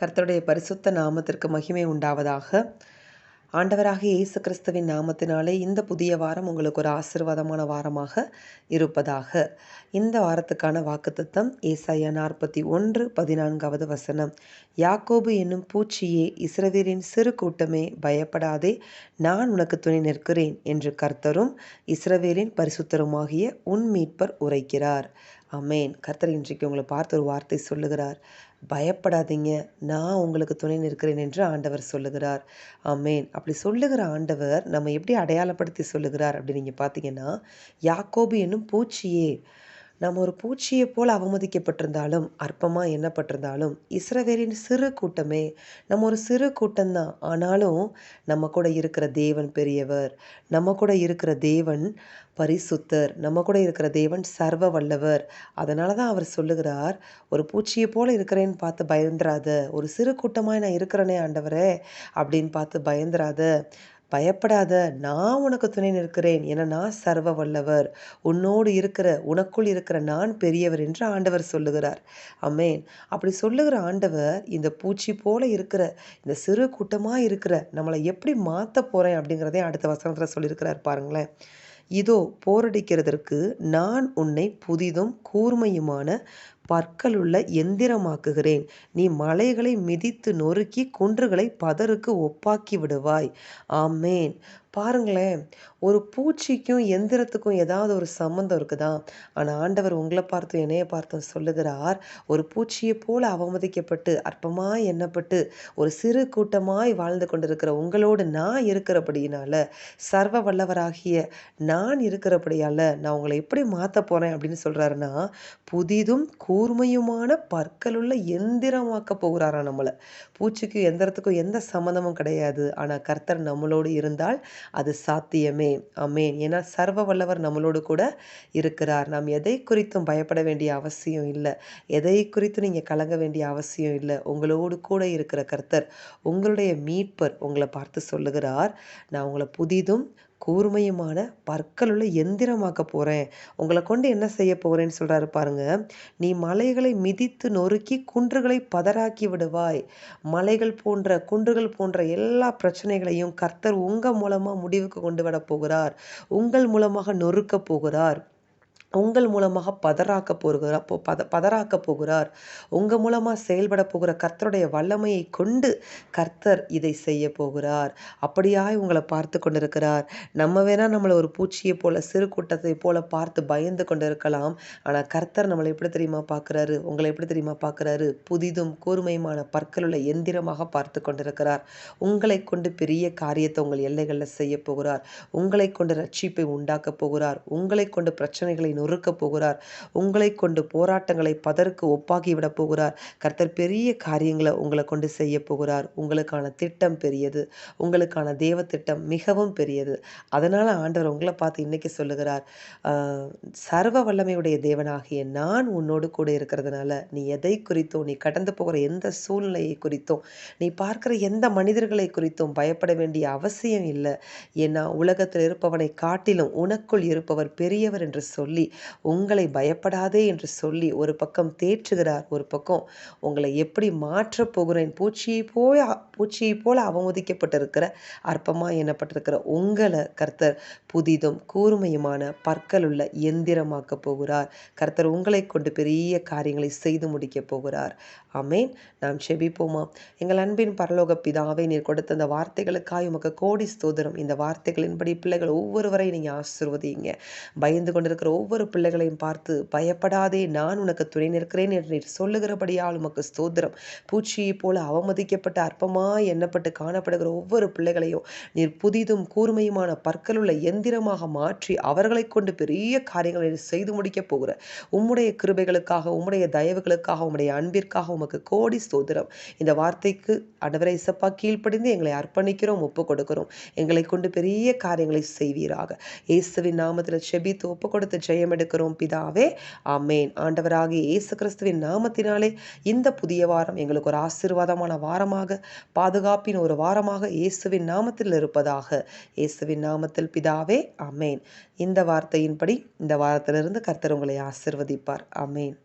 கர்த்தருடைய பரிசுத்த நாமத்திற்கு மகிமை உண்டாவதாக. ஆண்டவராக இயேசு கிறிஸ்துவின் நாமத்தினாலே இந்த புதிய வாரம் உங்களுக்கு ஒரு ஆசீர்வாதமான வாரமாக இருப்பதாக. இந்த வாரத்துக்கான வாக்குத்தத்தம் ஏசாயா நாற்பத்தி ஒன்று பதினான்காவது வசனம். யாக்கோபு என்னும் பூச்சியே இஸ்ரவேலின் சிறு கூட்டமே பயப்படாதே நான் உனக்கு துணை நிற்கிறேன் என்று கர்த்தரும் இஸ்ரவேலின் பரிசுத்தருமாகிய உன் மீட்பர் உரைக்கிறார். அமேன் கர்த்தர் இன்றைக்கு உங்களை பார்த்து ஒரு வார்த்தை சொல்லுகிறார். பயப்படாதீங்க. நான் உங்களுக்கு துணை நிற்கிறேன் என்று ஆண்டவர் சொல்லுகிறார். ஆமேன். அப்படி சொல்லுகிற ஆண்டவர் நம்ம எப்படி அடையாளப்படுத்தி சொல்லுகிறார் அப்படி நீங்கள் பார்த்தீங்கன்னா யாக்கோபு என்னும் பூச்சியே நம்ம ஒரு பூச்சியை போல் அவமதிக்கப்பட்டிருந்தாலும் அற்பமாக எண்ணப்பட்டிருந்தாலும் இஸ்ரவேலின் சிறு கூட்டமே நம்ம ஒரு சிறு கூட்டம்தான். ஆனாலும் நம்ம கூட இருக்கிற தேவன் பெரியவர் நம்ம கூட இருக்கிற தேவன் பரிசுத்தர் நம்ம கூட இருக்கிற தேவன் சர்வ வல்லவர் அதனால தான் அவர் சொல்லுகிறார் ஒரு பூச்சியை போல் இருக்கிறேன்னு பார்த்து பயந்துராத ஒரு சிறு கூட்டமாக நான் இருக்கிறேனே ஆண்டவரே அப்படின்னு பார்த்து பயந்துராத. பயப்படாத நான் உனக்கு துணை நிற்கிறேன். என நான் சர்வ வல்லவர். உன்னோடு இருக்கிற உனக்குள் இருக்கிற நான் பெரியவர் என்று ஆண்டவர் சொல்லுகிறார். அமேன் அப்படி சொல்லுகிற ஆண்டவர் இந்த பூச்சி போல இருக்கிற இந்த சிறு கூட்டமாக இருக்கிற நம்மளை எப்படி மாற்ற போகிறேன் அப்படிங்கிறதே அடுத்த வசனத்தில் சொல்லியிருக்கிறார் பாருங்களேன். இதோ போரடிக்கிறதற்கு நான் உன்னை புதிதும் கூர்மையுமான பற்களுள்ள எந்திரமாக்குகிறேன். நீ மலைகளை மிதித்து நொறுக்கி குன்றுகளை பதருக்கு ஒப்பாக்கி விடுவாய். ஆமேன். பாருங்களேன் ஒரு பூச்சிக்கும் எந்திரத்துக்கும் ஏதாவது ஒரு சம்மந்தம் இருக்குதா? ஆனால் ஆண்டவர் உங்களை பார்த்தும் என்னைய பார்த்தும் சொல்லுகிறார் ஒரு பூச்சியை போல அவமதிக்கப்பட்டு அற்பமாய் எண்ணப்பட்டு ஒரு சிறு கூட்டமாய் வாழ்ந்து கொண்டிருக்கிற உங்களோடு நான் இருக்கிறபடியினால சர்வ வல்லவராகிய நான் இருக்கிறபடியால் நான் உங்களை எப்படி மாற்ற போகிறேன் அப்படின்னு சொல்கிறாருன்னா புதிதும் கூர்மையுமான பற்களுள்ள எந்திரமாக்க போகிறாரா நம்மளை. பூச்சிக்கும் எந்திரத்துக்கும் எந்த சம்மந்தமும் கிடையாது. ஆனால் கர்த்தர் நம்மளோடு இருந்தால் அது சாத்தியமே. அமேன் ஏன்னா சர்வ வல்லவர் நம்மளோடு கூட இருக்கிறார். நாம் எதை குறித்தும் பயப்பட வேண்டிய அவசியம் இல்லை. எதை குறித்தும் நீங்கள் கலங்க வேண்டிய அவசியம் இல்லை. உங்களோடு கூட இருக்கிற கர்த்தர் உங்களுடைய மீட்பர் உங்களை பார்த்து சொல்லுகிறார். நான் உங்களை புதிதும் கூர்மையுமான பற்களுள்ள எந்திரமாக்க போகிறேன் உங்களை கொண்டு என்ன செய்ய போகிறேன்னு சொல்கிறாரு பாருங்க. நீ மலைகளை மிதித்து நொறுக்கி குன்றுகளை பதறாக்கி விடுவாய். மலைகள் போன்ற குன்றுகள் போன்ற எல்லா பிரச்சனைகளையும் கர்த்தர் உங்கள் மூலமாக முடிவுக்கு கொண்டு வர போகிறார். உங்கள் மூலமாக நொறுக்க போகிறார். உங்கள் மூலமாக பதறாக்க போகிறார் பத பதறாக்க போகிறார். உங்கள் மூலமாக செயல்பட போகிற கர்த்தருடைய வல்லமையை கொண்டு கர்த்தர் இதை செய்ய போகிறார். அப்படியாய் உங்களை பார்த்து கொண்டிருக்கிறார். நம்ம வேணால் நம்மளை ஒரு பூச்சியை போல சிறு கூட்டத்தை போல பார்த்து பயந்து கொண்டு இருக்கலாம் ஆனால் கர்த்தர் நம்மளை எப்படி தெரியுமா பார்க்குறாரு? உங்களை எப்படி தெரியுமா பார்க்குறாரு? புதிதும் கூர்மையுமான பற்களுள்ள எந்திரமாக பார்த்து கொண்டிருக்கிறார். உங்களை கொண்டு பெரிய காரியத்தை உங்கள் எல்லைகளில் செய்ய போகிறார். உங்களை கொண்டு ரட்சிப்பை உண்டாக்க போகிறார். உங்களை கொண்டு பிரச்சனைகளை நொறுக்கப் போகிறார். உங்களை கொண்டு போராட்டங்களை பதற்கு ஒப்பாக்கிவிடப் போகிறார். கர்த்தர் பெரிய காரியங்களை உங்களை கொண்டு செய்ய போகிறார். உங்களுக்கான திட்டம் பெரியது. உங்களுக்கான தேவ திட்டம் மிகவும் பெரியது. அதனால் ஆண்டவர் உங்களை பார்த்து இன்னைக்கு சொல்லுகிறார் சர்வ வல்லமையுடைய தேவனாகிய நான் உன்னோடு கூட இருக்கிறதுனால நீ எதை குறித்தும் நீ கடந்து போகிற எந்த சூழ்நிலையை குறித்தும் நீ பார்க்குற எந்த மனிதர்களை குறித்தும் பயப்பட வேண்டிய அவசியம் இல்லை. ஏன்னா உலகத்தில் இருப்பவனை காட்டிலும் உனக்குள் இருப்பவர் பெரியவர் என்று சொல்லி உங்களை பயப்படாதே என்று சொல்லி ஒரு பக்கம் தேற்றுகிறார் ஒரு பக்கம் உங்களை எப்படி மாற்றப் போகிறேன் பூச்சியை போய் பூச்சியை போல அவமதிக்கப்பட்டிருக்கிற அற்பமாக எண்ணப்பட்டிருக்கிற உங்களை கர்த்தர் புதிதும் கூர்மையுமான பற்களுள்ள எந்திரமாக்க போகிறார். கர்த்தர் உங்களை கொண்டு பெரிய காரியங்களை செய்து முடிக்கப் போகிறார். அமேன் நாம் செபிப்போமா? எங்கள் அன்பின் பரலோக பிதாவை நீர் கொடுத்த அந்த வார்த்தைகளுக்காக உமக்கு கோடி ஸ்தோதரம் இந்த வார்த்தைகளின்படி பிள்ளைகள் ஒவ்வொருவரையும் நீங்கள் ஆசிர்வதிங்க பயந்து கொண்டிருக்கிற ஒவ்வொரு ஒவ்வொரு பிள்ளைகளையும் பார்த்து பயப்படாதே நான் உனக்கு துணை நிற்கிறேன் என்று சொல்லுகிறபடியால் உமக்கு ஸ்தோத்திரம். பூச்சியை போல அவமதிக்கப்பட்ட அற்பமாய் எண்ணப்பட்டு காணப்படுகிற ஒவ்வொரு பிள்ளைகளையும் நீர் புதிதும் கூர்மையுமான பற்களுள்ள எந்திரமாக மாற்றி அவர்களை கொண்டு பெரிய காரியங்களை செய்து முடிக்கப் போகிற உம்முடைய கிருபைகளுக்காக உம்முடைய தயவுகளுக்காக உம்முடைய அன்பிற்காக உமக்கு கோடி ஸ்தோத்திரம். இந்த வார்த்தைக்கு அடவரை இசப்பா கீழ்ப்படிந்து எங்களை அர்ப்பணிக்கிறோம் ஒப்பு கொடுக்கிறோம். எங்களை கொண்டு பெரிய காரியங்களை செய்வீராக. இயேசுவின் நாமத்தில் செபித்து ஒப்பு கொடுத்து ஜெயம் எடுக்கிறோம் பிதாவே. ஆமேன். ஆண்டவராகிய இயேசு கிறிஸ்துவின் நாமத்தினாலே இந்த புதிய வாரம் எங்களுக்கு ஒரு ஆசீர்வாதமான வாரமாக பாதுகாப்பின் ஒரு வாரமாக இயேசுவின் நாமத்தில் இருப்பதாக. இயேசுவின் நாமத்தில் பிதாவே அமேன் இந்த வார்த்தையின்படி இந்த வாரத்திலிருந்து கர்த்தர் உங்களை ஆசிர்வதிப்பார். அமேன்